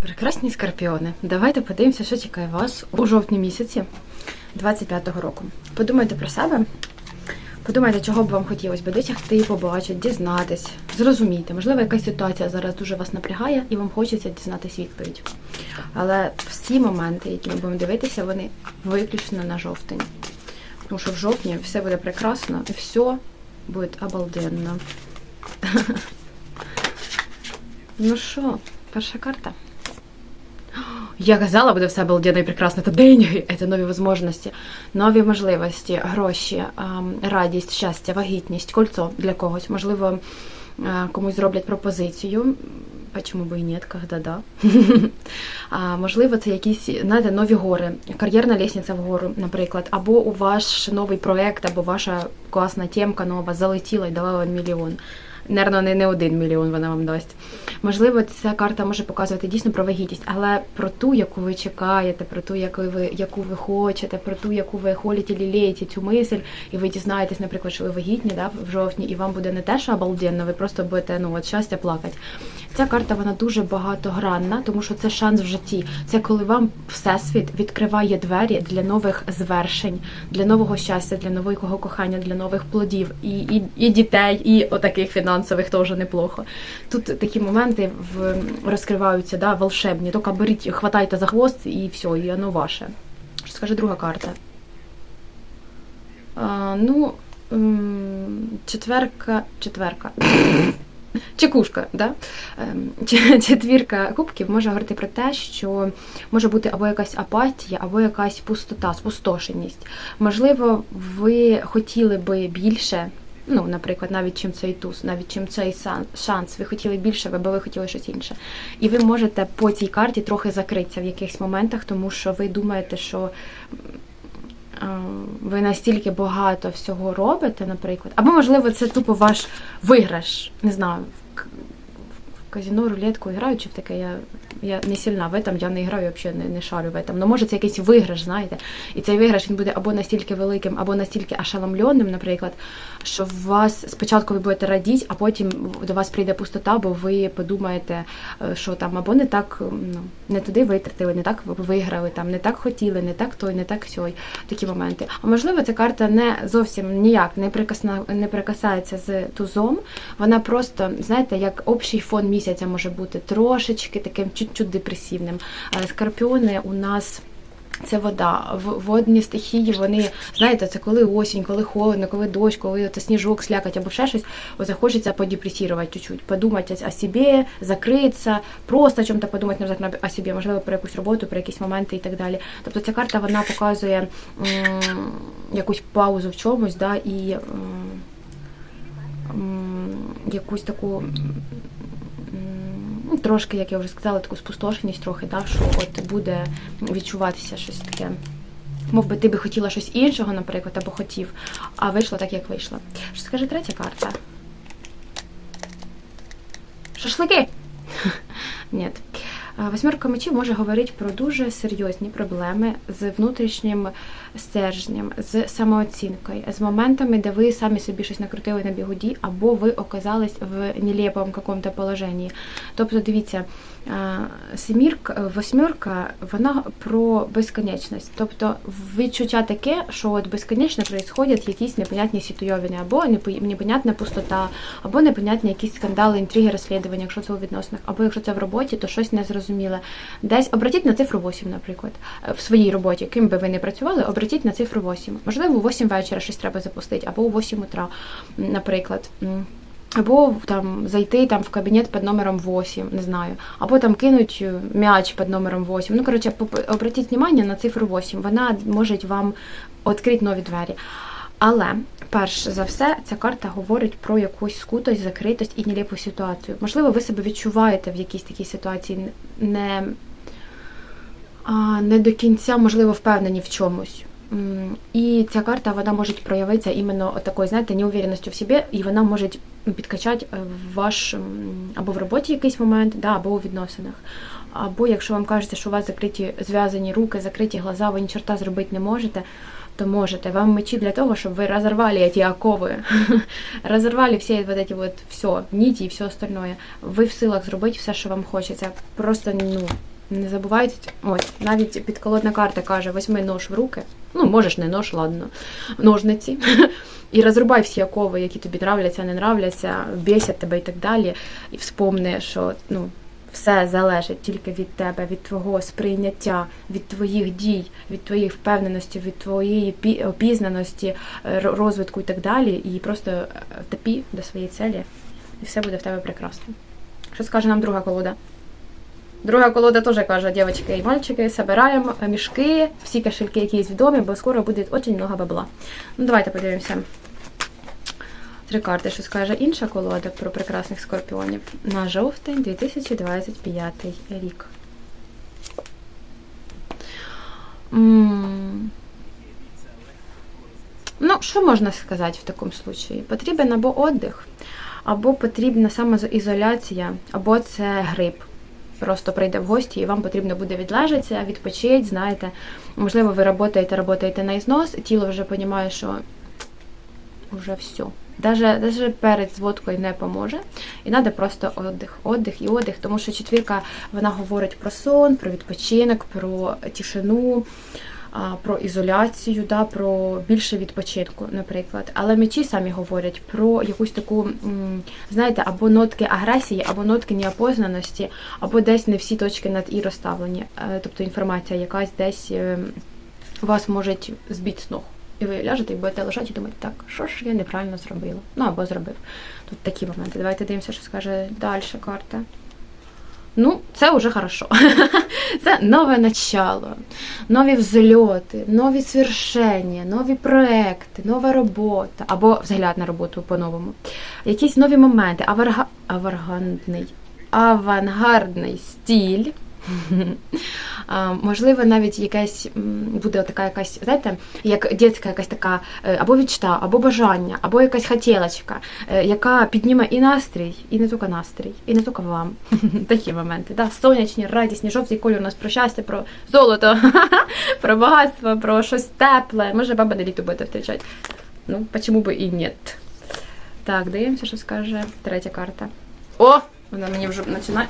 Прекрасні скорпіони. Давайте подивимося, що чекає вас у жовтні місяці 25-го року. Подумайте про себе. Подумайте, чого б вам хотілося би досягти, побачити, дізнатись, зрозуміти. Можливо, якась ситуація зараз дуже вас напрягає і вам хочеться дізнатись відповідь. Але всі моменти, які ми будемо дивитися, вони виключно на жовтень. Тому що в жовтні все буде прекрасно і все буде обалденно. Ну що, перша карта. Я казала, буде все обалденно і прекрасно. Це деньги, це нові можливості, нові можливості, гроші, радість, щастя, вагітність, кольцо для когось. Можливо, е, комусь зроблять пропозицію. Почему би і ні, когда да. а, можливо, це якісь знаєте, нові гори, кар'єрна лестниця вгору, наприклад, або у ваш новий проект, або ваша класна темка нова залетіла і дала вам мільйон. Наверно, не, не один мільйон вона вам дасть. Можливо, ця карта може показувати дійсно про вагітність, але про ту, яку ви чекаєте, про ту, яку ви, яку ви хочете, про ту, яку ви холіте, лілієте цю мисль, і ви дізнаєтесь, наприклад, що ви вагітні да, в жовтні, і вам буде не те, що обалденно, ви просто будете ну, от щастя плакати. Ця карта вона дуже багатогранна, тому що це шанс в житті. Це коли вам всесвіт відкриває двері для нових звершень, для нового щастя, для нового кохання, для нових плодів, і, і, і дітей, і отаких фінансових теж неплохо. Тут такі моменти в, розкриваються, да, волшебні. Тільки беріть, хватайте за хвост і все, і воно ваше. Що скаже друга карта? А, ну, четверка, четверка. Чекушка, да? Ем, Четвірка кубків може говорити про те, що може бути або якась апатія, або якась пустота, спустошеність. Можливо, ви хотіли би більше, ну, наприклад, навіть чим цей туз, навіть чим цей шанс, ви хотіли більше, або ви хотіли щось інше. І ви можете по цій карті трохи закритися в якихось моментах, тому що ви думаєте, що ви настільки багато всього робите, наприклад, або, можливо, це тупо ваш виграш. Не знаю, в, к- в казино, рулетку граю, чи в таке я, я не сильна в этом, я не граю, взагалі не, не шарю в этом. Ну, може, це якийсь виграш, знаєте. І цей виграш він буде або настільки великим, або настільки ошеломленим, наприклад, що вас спочатку ви будете радіти, а потім до вас прийде пустота, бо ви подумаєте, е, що там або не так ну, не туди витратили, не так виграли, там не так хотіли, не так той, не так сьой. Такі моменти. А можливо, ця карта не зовсім ніяк не прикасна, не прикасається з тузом. Вона просто, знаєте, як общий фон місяця може бути трошечки таким чуть-чуть депресивним. Скорпіони у нас. Це вода. Водні стихії, вони, знаєте, це коли осінь, коли холодно, коли дощ, коли це сніжок слякать або ще щось, оце хочеться подепресувати чуть-чуть, подумати о собі, закритися, просто о чому-то подумати навзак о собі, можливо, про якусь роботу, про якісь моменти і так далі. Тобто ця карта вона показує м, якусь паузу в чомусь, да, і м, м, якусь таку. Ну, Трошки, як я вже сказала, таку спустошеність трохи, да, що от буде відчуватися щось таке. Мов би ти би хотіла щось іншого, наприклад, або хотів, а вийшло так, як вийшло. Що скаже третя карта? Шашлики! Ні. Восьмерка мечів може говорити про дуже серйозні проблеми з внутрішнім стержнем, з самооцінкою, з моментами, де ви самі собі щось накрутили на бігуді, або ви оказались в нелепому какому-то положенні. Тобто, дивіться, семірка, восьмерка, вона про безконечність. Тобто відчуття таке, що от безконечно происходять якісь непонятні ситуйовини, або непонятна пустота, або непонятні якісь скандали, інтриги, розслідування, якщо це у відносинах, або якщо це в роботі, то щось незрозуміле. Десь обратіть на цифру 8, наприклад, е, в своїй роботі, ким би ви не працювали, обратіть на цифру 8. Можливо, у 8 вечора щось треба запустити, або у 8 утра, наприклад. Або там зайти там в кабінет під номером 8, не знаю, або там кинуть е, м'яч під номером 8. Ну, коротше, обратіть увагу на цифру 8. Вона може вам відкрити нові двері. Але перш за все, ця карта говорить про якусь скутость, закритость і нелепу ситуацію. Можливо, ви себе відчуваєте в якійсь такій ситуації не, не до кінця, можливо, впевнені в чомусь. І ця карта вона може проявитися іменно такою, знаєте, неуверенністю в собі, і вона може підкачати е, ваш або в роботі якийсь момент, да, або у відносинах. Або якщо вам кажеться, що у вас закриті зв'язані руки, закриті глаза, ви ні чорта зробити не можете, то можете. Вам мечі для того, щоб ви разорвали эти оковы, разорвали всі вот эти вот все, ніті і все остальное. Ви в силах зробити все, що вам хочеться. Просто ну Не забувайте, ось, навіть підколодна карта каже, візьми нож в руки. Ну, можеш не нож, ладно, ножниці. І розрубай всі окови, які тобі нравляться, не нравляться, бісять тебе і так далі. І вспомни, що ну, все залежить тільки від тебе, від твого сприйняття, від твоїх дій, від твоєї впевненості, від твоєї пі- опізнаності, е, розвитку і так далі. І просто е, топі до своєї цілі, і все буде в тебе прекрасно. Що скаже нам друга колода? Друга колода теж каже, дівчатки і мальчики, збираємо мішки, всі кошельки, які є відомі, бо скоро буде дуже багато бабла. Ну, давайте подивимося. Три карти, що скаже інша колода про прекрасних скорпіонів на жовтень 2025 рік. М. Ну, що можна сказати в такому случаї? Потрібен або отдих, або потрібна самоізоляція, або це грип. Просто прийде в гості і вам потрібно буде відлежатися, відпочити, знаєте. Можливо, ви працюєте, працюєте на ізнос, тіло вже розуміє, що вже все. Даже, даже перед зводкою не поможе. І треба просто отдих, отдих і отдих, тому що четвірка вона говорить про сон, про відпочинок, про тишину, про ізоляцію, да, про більше відпочинку, наприклад. Але мечі самі говорять про якусь таку, знаєте, або нотки агресії, або нотки неопознаності, або десь не всі точки над і розставлені. Е, Тобто інформація якась десь е, вас може збити з ног. І ви ляжете і будете лежати і думати, так, що ж я неправильно зробила? Ну або зробив. Тут такі моменти. Давайте дивимося, що скаже далі карта. Ну, це вже хорошо. Це нове начало, нові взльоти, нові свершення, нові проекти, нова робота, або взгляд на роботу по-новому. Якісь нові моменти, аварга... авангардний стіль. Можливо, навіть якась буде така якась, знаєте, як дитяча якась така е, або відчта, або бажання, або якась хотілочка, е, яка підніме і настрій, і не тільки настрій, і не тільки вам. Такі моменти. Да? Сонячні, радісні, жовтий колір у нас про щастя, про золото, про багатство, про щось тепле. Може, баба на літо буде зустрічати. Ну, почему би і ні. Так, дивимося, що скаже третя карта. О! Вона мені вже починає.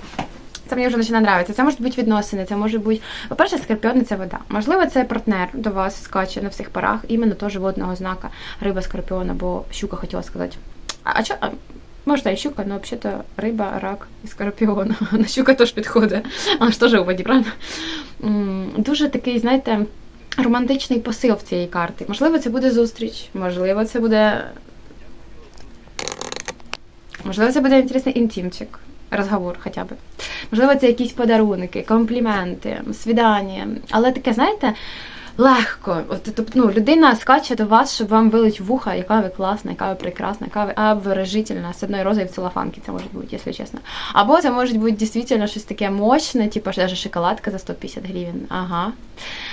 Це мені вже починає нравитися. Це можуть бути відносини, це може бути. По-перше, скорпіони це вода. Можливо, це партнер до вас скаче на всіх парах, іменно теж водного знака риба, скорпіон або щука, хотіла сказати. А, а чо? А, Може, і щука, але взагалі риба, рак і скорпіон. На щука теж підходить. Але ж теж у воді, правильно? Дуже такий, знаєте, романтичний посил в цієї карти. Можливо, це буде зустріч, можливо, це буде. Можливо, це буде інтересний інтимчик. Розговор хоча б. Можливо, це якісь подарунки, компліменти, свідання. Але таке, знаєте, легко. От, тобто, ну, людина скаче до вас, щоб вам вилить вуха, яка ви класна, яка ви прекрасна, яка ви обворожительна, з одної рози в целофанки це може бути, якщо чесно. Або це може бути дійсно щось таке мощне, типу ж шоколадка за 150 гривень. Ага.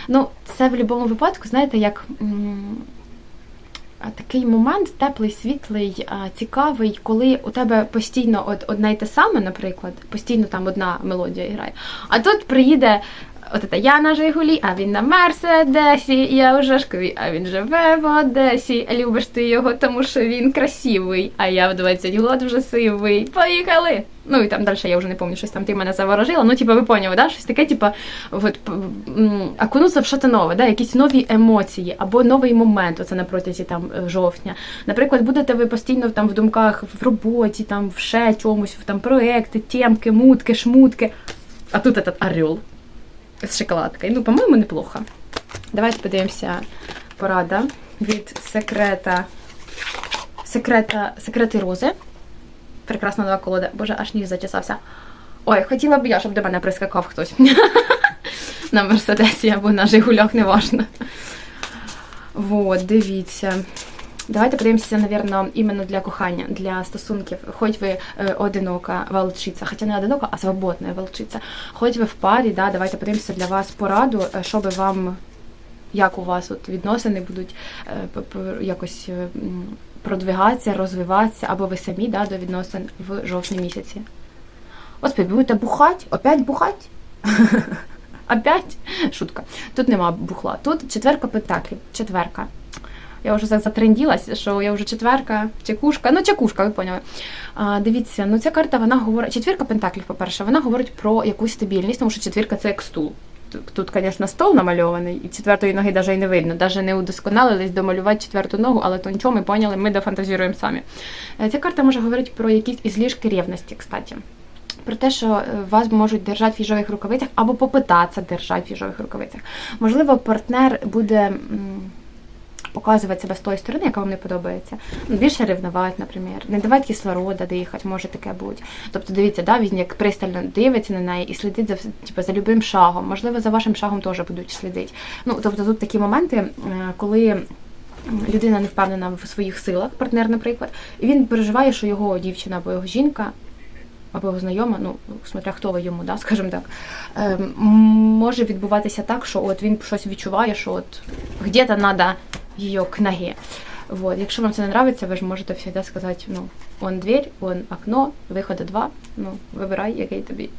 Ну, це в будь-якому випадку, знаєте, як. А, Такий момент теплий, світлий, цікавий, коли у тебе постійно од, одне й те саме, наприклад, постійно там одна мелодія грає. А тут приїде от це я на Жигулі, а він на Мерседесі, я у Жашкові, а він живе в Одесі. Любиш ти його, тому що він красивий, а я в 20 год вже сивий. Поїхали! Ну і там далі я вже не пам'ятаю, щось там ти мене заворожила. Ну, типу, ви поняли, да? щось таке, типу, от, окунутися в щось нове, да? якісь нові емоції або новий момент, оце на протязі там е, жовтня. Наприклад, будете ви постійно там в думках в роботі, там в ще чомусь, в там проекти, темки, мутки, шмутки. А тут этот орел з шоколадкою. Ну, по-моєму, неплохо. Давайте подивимося порада від секрета. Секрета, секрети рози. Прекрасна нова колода. Боже, аж ніж зачесався. Ой, хотіла б я, щоб до мене прискакав хтось. на Мерседесі або на Жигулях, неважно. Вот, дивіться. Давайте подивимося, напевно, іменно для кохання, для стосунків. Хоч ви е, одинока волчиця, хоча не одинока, а свободна волчиця. Хоч ви в парі, да, давайте подивимося для вас пораду, е, що би вам, як у вас от відносини будуть е, якось продвигатися, розвиватися, або ви самі да, до відносин в жовтні місяці. Господи, будете бухать? Опять бухать? Опять? Шутка. Тут нема бухла. Тут четверка пентаклів. Четверка. Я вже так затренділась, що я вже четверка, чекушка, ну чекушка, ви поняли. А, дивіться, ну ця карта вона говорить. Четвірка пентаклів, по-перше, вона говорить про якусь стабільність, тому що четвірка це як стул. Тут- звісно, стол намальований, і четвертої ноги навіть і не видно. Навіть не удосконалились домалювати четверту ногу, але то нічого, ми поняли, ми дофантазіруємо самі. Е, Ця карта може говорити про якісь ізлішки ревності, кстати. Про те, що е, вас можуть держати в їжових рукавицях або попитатися держати в їжових рукавицях. Можливо, партнер буде показувати себе з тої сторони, яка вам не подобається. Ну, Більше ревнувати, наприклад, не давати кислорода дихати, може таке бути. Тобто, дивіться, да, він як пристально дивиться на неї і слідить за типу, за любим шагом. Можливо, за вашим шагом теж будуть слідити. Ну, тобто, тут такі моменти, е, коли. Людина не впевнена в своїх силах, партнер, наприклад, і він переживає, що його дівчина або його жінка, або його знайома, ну, смотря хто ви йому, да, скажімо так, е, може відбуватися так, що от він щось відчуває, що от где-то треба її книги. Вот. Якщо вам це не подобається, ви ж можете завжди сказати, ну, он дверь, он окно, виходу два, ну, вибирай, який тобі.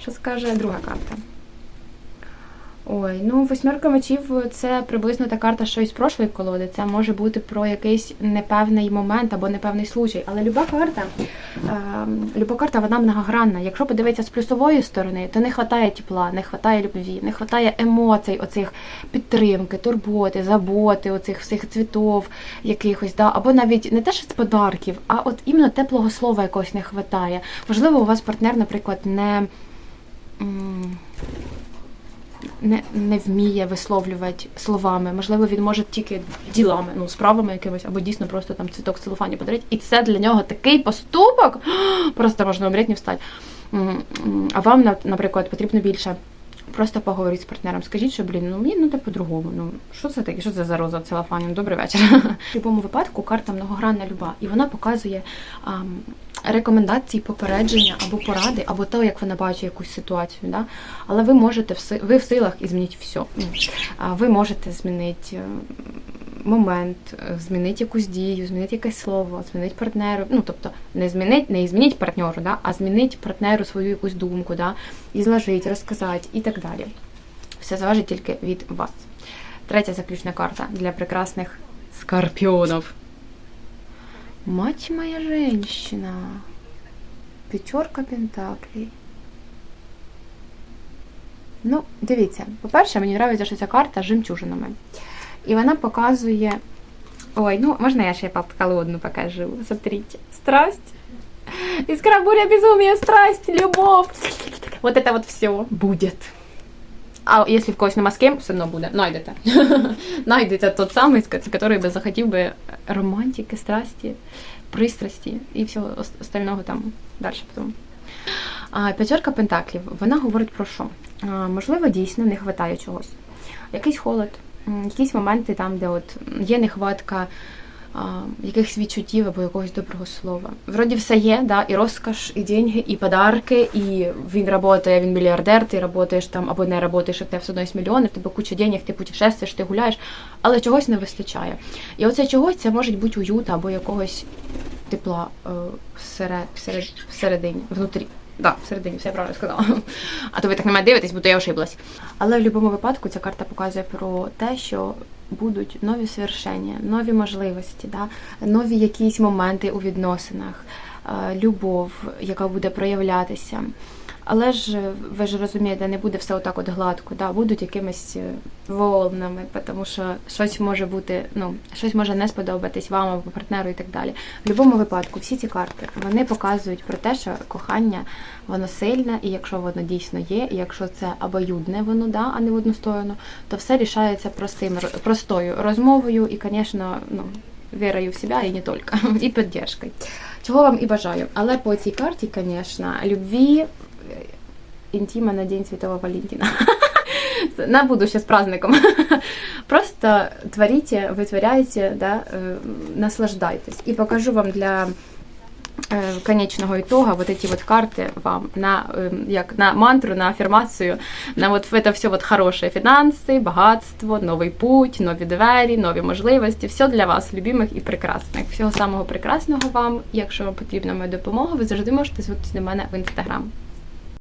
Що скаже друга карта? Ой, ну восьмерка мечів це приблизно та карта, що із прошлої колоди. Це може бути про якийсь непевний момент або непевний случай. Але люба карта, е, люба карта вона многогранна. Якщо подивитися з плюсової сторони, то не вистачає тепла, не вистачає любві, не вистачає емоцій, оцих підтримки, турботи, заботи, оцих всіх цвітов якихось, да, або навіть не те, що з подарків, а от іменно теплого слова якогось не вистачає. Можливо, у вас партнер, наприклад, не. Не, не вміє висловлювати словами. Можливо, він може тільки ділами, ну, справами якимось, або дійсно просто там цвіток целофані подарити. І це для нього такий поступок. Просто можна умріти, не встати. А вам, на- наприклад, потрібно більше. Просто поговорити з партнером. Скажіть, що блін, ну мені ну по-другому. Ну що це таке? Що це за роза целофані? Ну, Добрий вечір. В будь-якому випадку карта многогранна люба, і вона показує ам, рекомендації, попередження або поради, або те, як вона бачить якусь ситуацію. Да? Але ви можете в ви в силах і змінити все. Ну, ви можете змінити е, момент, е, змінити якусь дію, змінити якесь слово, змінити партнеру. Ну тобто не змінити, не змінити партнеру, да? а змінити партнеру свою якусь думку, да? і зложити, розказати і так далі. Все залежить тільки від вас. Третя заключна карта для прекрасних скорпіонів. Мать моя женщина. П'ятерка пентаклей. Ну, дивіться, по-перше, мені подобається, що ця карта з жемчужинами. І вона показує. Ой, ну можна я ще подколу одну покажу? Смотрите. Страсть. Искра, буря, безумие, страсть, любовь. Вот это вот все будет. А якщо в когось нема з все одно буде. Найдете. Найдете тот самий, який би захотів би романтики, страсті, пристрасті і всього остального там далі потім. А, п'ятерка пентаклів, вона говорить про що? Можливо, дійсно не вистачає чогось. Якийсь холод, якісь моменти там, де от є нехватка якихось відчуттів або якогось доброго слова. Вроді все є, да, і розкош, і деньги, і подарки, і він працює, він мільярдер, ти працюєш там або не працюєш, в тебе все одно є мільйони, в тебе куча денег, ти путешествуєш, ти гуляєш, але чогось не вистачає. І оце чогось це може бути уюта або якогось тепла е, всеред, всеред, всередині, внутрі. Да, всередині, все я правильно сказала. А то ви так на мене дивитесь, будто я ошиблась. Але в будь-якому випадку ця карта показує про те, що будуть нові свершення, нові можливості, да? нові якісь моменти у відносинах, е, любов, яка буде проявлятися. Але ж е, ви ж розумієте, не буде все отак от гладко, да? будуть якимись е, волнами, тому що щось може бути, ну, щось може не сподобатись вам або партнеру і так далі. В будь-якому випадку всі ці карти вони показують про те, що кохання воно сильне, і якщо воно дійсно є, і якщо це обоюдне воно, да, а не в одну сторону, то все рішається простим, простою розмовою і, звісно, ну, вірою в себе і не тільки, і підтримкою. Чого вам і бажаю. Але по цій карті, звісно, любві, е, інтима на День Святого Валентина. На будущее с праздником. Просто творите, витворяйте, да, е, наслаждайтесь. І покажу вам для е, конечного итога вот эти вот карты вам на, е, як, на мантру, на афірмацію, на вот это все вот хороше фінанси, багатство, новий путь, нові двері, нові можливості. Все для вас, любимих і прекрасних. Всього самого прекрасного вам. Якщо вам потрібна моя допомога, ви завжди можете звернутися до мене в інстаграм.